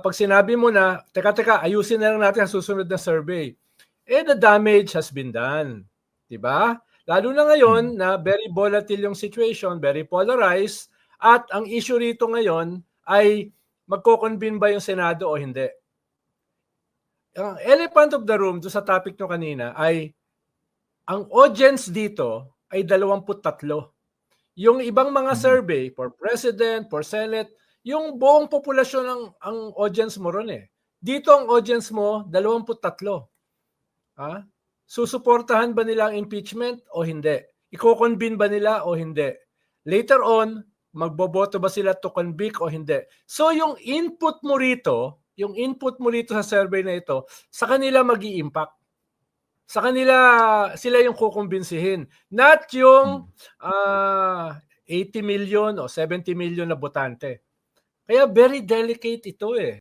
pag sinabi mo na, teka, teka, ayusin na lang natin ang susunod na survey, eh the damage has been done. Di ba? Lalo na ngayon na very volatile yung situation, very polarized, at ang issue rito ngayon ay magko-convene ba yung Senado o hindi. Ang elephant of the room do sa topic nyo kanina ay ang audience dito ay 23. Yung ibang mga Mhm. survey for president, for senate, yung buong populasyon ng ang audience mo ron eh. Dito ang audience mo 23. Ha? Susuportahan ba nila ang impeachment o hindi? Iko-convene ba nila o hindi? Later on, magboboto ba sila to convict o hindi? So yung input mo rito, yung input mo rito sa survey na ito, sa kanila mag impact Sa kanila, sila yung kukumbinsihin. Not yung ah, 80 million o 70 million na botante. Kaya very delicate ito eh.